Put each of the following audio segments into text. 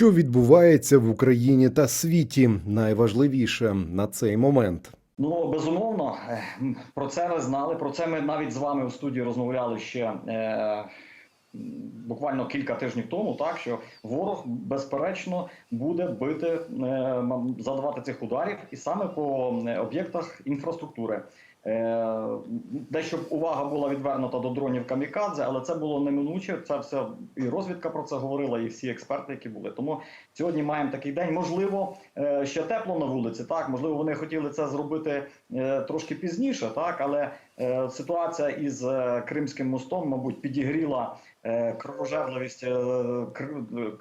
Що відбувається в Україні та світі, найважливіше на цей момент. Ну безумовно, е, про це ви знали. Про це ми навіть з вами у студії розмовляли ще е, буквально кілька тижнів тому. Так що ворог безперечно буде бити, е, задавати цих ударів, і саме по е, об'єктах інфраструктури. Е, Дещо увага була відвернута до дронів камікадзе, але це було неминуче. Це все і розвідка про це говорила, і всі експерти, які були. Тому сьогодні маємо такий день. Можливо, е, ще тепло на вулиці. Так, можливо, вони хотіли це зробити е, трошки пізніше, так але ситуація із Кримським мостом, мабуть, підігріла кровожерливість е,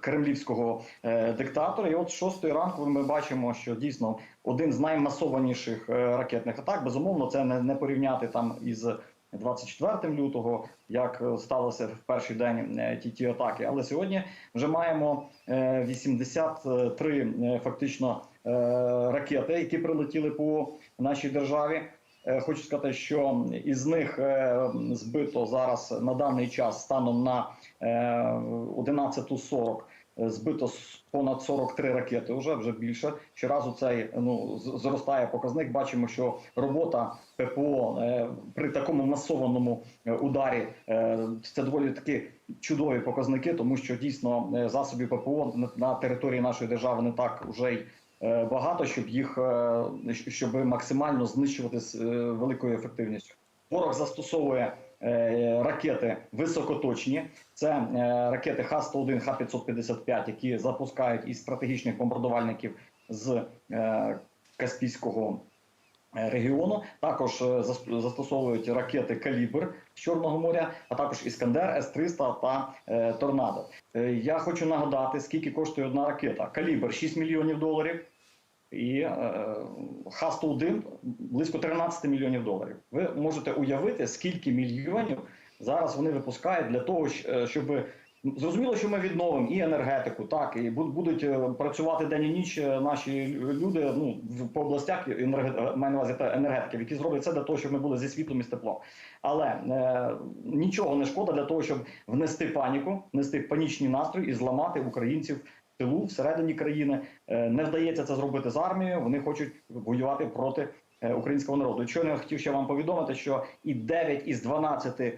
кремлівського е, диктатора. І от шостої ранку ми бачимо, що дійсно один з наймасованіших е, ракетних атак. Безумовно, це не, порівняти там із 24 лютого, як е, сталося в перший день е, ті ті атаки. Але сьогодні вже маємо е, 83 е, фактично е, ракети, які прилетіли по нашій державі. Е, Хочу сказати, що із них е, збито зараз на даний час станом на е, 11.40 е, збито понад 43 ракети. Вже вже більше. Щоразу цей ну зростає показник. Бачимо, що робота ППО при такому масованому ударі це доволі таки чудові показники, тому що дійсно засобів ППО на- території нашої держави не так уже й багато, щоб їх е, щоб максимально знищувати з е, великою ефективністю. Ворог застосовує е, ракети високоточні. Це е, ракети Х-101, Х-555, які запускають із стратегічних бомбардувальників з е, Каспійського е, регіону. Також е, застосовують ракети Калібр з Чорного моря, а також Іскандер, С-300 та е, Торнадо. Е, Я хочу нагадати, скільки коштує одна ракета. Калібр 6 мільйонів доларів. І е, Х-101 близько 13 мільйонів доларів. Ви можете уявити, скільки мільйонів зараз вони випускають для того, е, щоб зрозуміло, що ми відновимо і енергетику, так і будуть е, працювати день і ніч е, наші люди ну по областях енерге- маю на увазі та енергетиків, які зроблять це для того, щоб ми були зі світлом і з теплом. Але е, нічого не шкода для того, щоб внести паніку, внести панічні настрої і зламати українців тилу всередині країни. Е, Не вдається це зробити з армією. Вони хочуть воювати проти е, українського народу. Щойно я хотів ще вам повідомити, що і 9 із 12 е,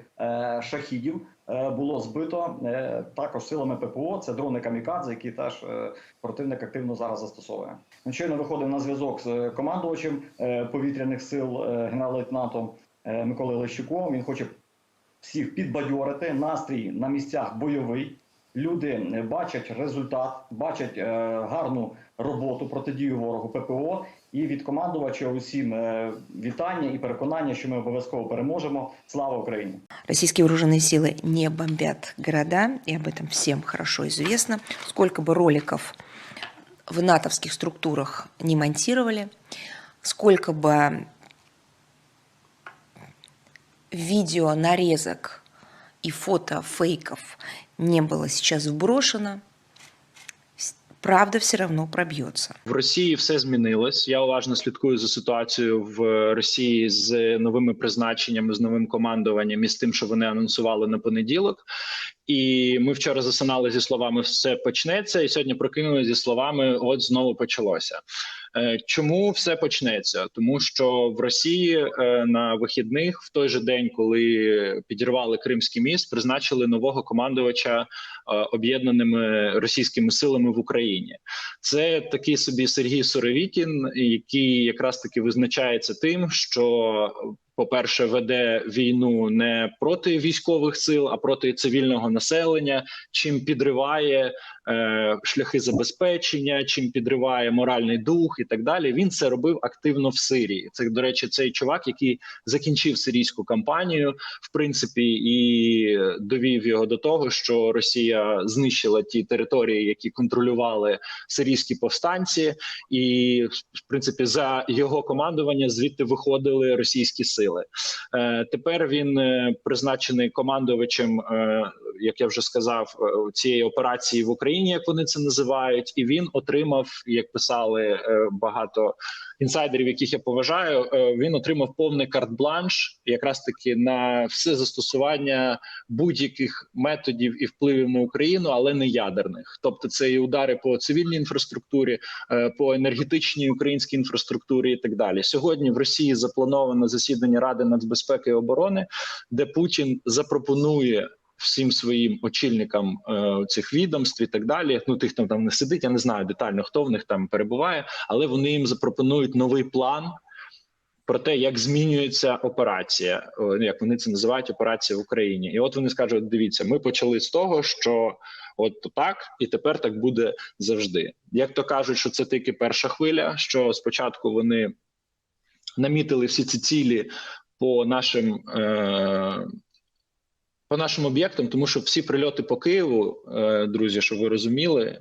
шахідів е, було збито е, також силами ППО. Це дрони камікадзе, які теж е, противник активно зараз застосовує. Щойно виходив на зв'язок з е, командувачем е, повітряних сил е, генерал-лейтенантом е, Миколою Лещуком. Він хоче всіх підбадьорити. Настрій на місцях бойовий Люди е, бачать результат, бачать е, гарну роботу протидію ворогу ППО. І від командувача усім е, вітання і переконання, що ми обов'язково переможемо. Слава Україні! Российские вооруженные силы не бомбят города, и об этом всем хорошо известно. Сколько бы роликов в натовских структурах не монтировали, сколько бы видео, нарезок и фото фейков не было сейчас вброшено, правда все равно пробьется. В Росії все змінилось. Я уважно слідкую за ситуацією в Росії з новими призначеннями, з новим командуванням і з тим, що вони анонсували на понеділок. І ми вчора засинали зі словами все почнеться, і сьогодні прокинули зі словами От знову почалося. Е, Чому все почнеться? Тому що в Росії е, на вихідних, в той же день, коли підірвали Кримський міст, призначили нового командувача е, об'єднаними російськими силами в Україні. Це такий собі Сергій Суровікін, який якраз таки визначається тим, що. По-перше, веде війну не проти військових сил, а проти цивільного населення, чим підриває е, шляхи забезпечення, чим підриває моральний дух і так далі. Він це робив активно в Сирії. Це, до речі, цей чувак, який закінчив сирійську кампанію, в принципі, і довів його до того, що Росія знищила ті території, які контролювали сирійські повстанці, і в принципі за його командування звідти виходили російські сили. Е, тепер він е, призначений командувачем, як я вже сказав, цієї операції в Україні. Україні, як вони це називають, і він отримав, як писали е, багато інсайдерів, яких я поважаю. е, Він отримав повний карт-бланш, якраз таки на все застосування будь-яких методів і впливів на Україну, але не ядерних. Тобто, це і удари по цивільній інфраструктурі, е, по енергетичній українській інфраструктурі і так далі. Сьогодні в Росії заплановано засідання Ради нацбезпеки і оборони, де Путін запропонує. Всім своїм очільникам е, цих відомств і так далі. Ну тих там там не сидить. Я не знаю детально, хто в них там перебуває, але вони їм запропонують новий план про те, як змінюється операція, ну, як вони це називають операція в Україні. І от вони скажуть: дивіться, ми почали з того, що от так, і тепер так буде завжди. Як то кажуть, що це тільки перша хвиля. Що спочатку вони намітили всі ці цілі по нашим. Е- по нашим об'єктам, тому що всі прильоти по Києву, е, друзі, щоб ви розуміли,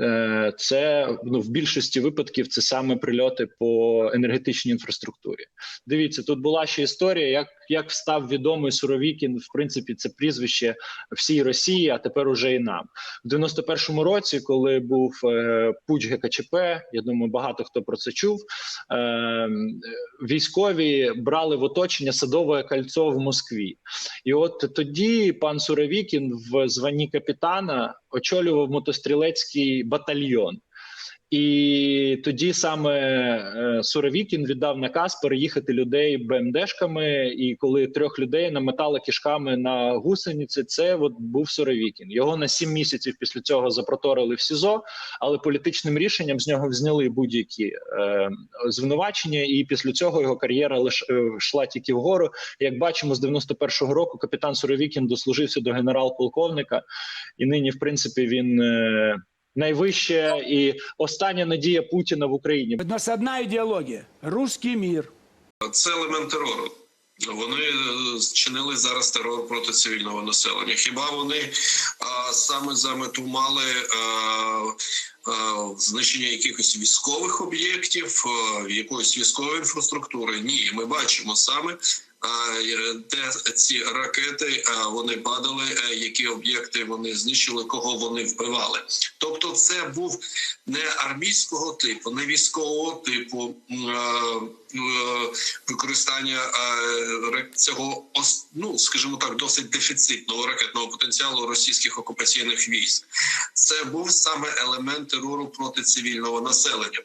е, це ну в більшості випадків це саме прильоти по енергетичній інфраструктурі. Дивіться, тут була ще історія, як як став відомий Суровікін. В принципі, це прізвище всій Росії, а тепер уже і нам в 91-му році, коли був е, пуч ГКЧП. Я думаю, багато хто про це чув. Е, військові брали в оточення садове кольцо в Москві, і от тоді пан Суровікін в званні капітана очолював мотострілецький батальйон. І тоді саме е, Суровікін віддав наказ переїхати людей БМДшками. І коли трьох людей наметали кишками на гусениці, це от був Суровікін. Його на сім місяців після цього запроторили в СІЗО, але політичним рішенням з нього зняли будь-які е, звинувачення, і після цього його кар'єра лиш е, йшла тільки вгору. Як бачимо, з 91-го року капітан Суровікін дослужився до генерал-полковника, і нині, в принципі, він. Е, Найвища і остання надія Путіна в Україні. У нас одна ідеологія русський мір. Це елемент терору. Вони е, зчинили зараз терор проти цивільного населення. Хіба вони а, саме за мету мали а, а, знищення якихось військових об'єктів, а, якоїсь військової інфраструктури? Ні, ми бачимо саме. Де ці ракети вони падали, е, які об'єкти вони знищили, кого вони вбивали? Тобто, це був не армійського типу, не військового типу е, е, використання цього ну, скажімо так, досить дефіцитного ракетного потенціалу російських окупаційних військ. Це був саме елемент терору проти цивільного населення.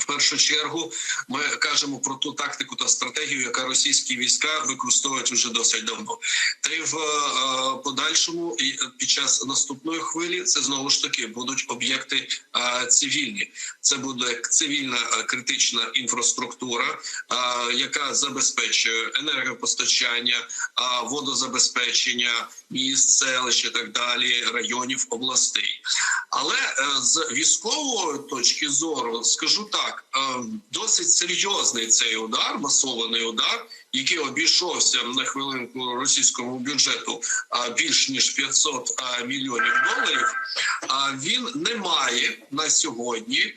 В першу чергу ми кажемо про ту тактику та стратегію, яка російські війська використовують вже досить давно. Та й в е, подальшому і під час наступної хвилі це знову ж таки будуть об'єкти е, цивільні. Це буде цивільна е, критична інфраструктура, яка забезпечує енергопостачання, водозабезпечення міст, селищ і так далі, районів областей. Але з військової точки зору скажу так: е, досить серйозний цей удар, масований удар, який обійшовся на хвилинку російському бюджету більш ніж 500 а, мільйонів доларів. А він не має на сьогодні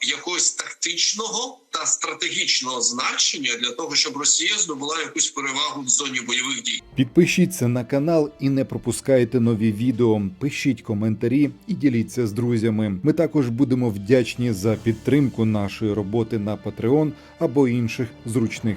якогось тактичного та стратегічного значення для того, щоб Росія здобула якусь перевагу в зоні бойових дій. Підпишіться на канал і не пропускайте нові відео. Пишіть коментарі і діліться з друзями. Ми також будемо вдячні за підтримку нашої роботи на Patreon або інших зручних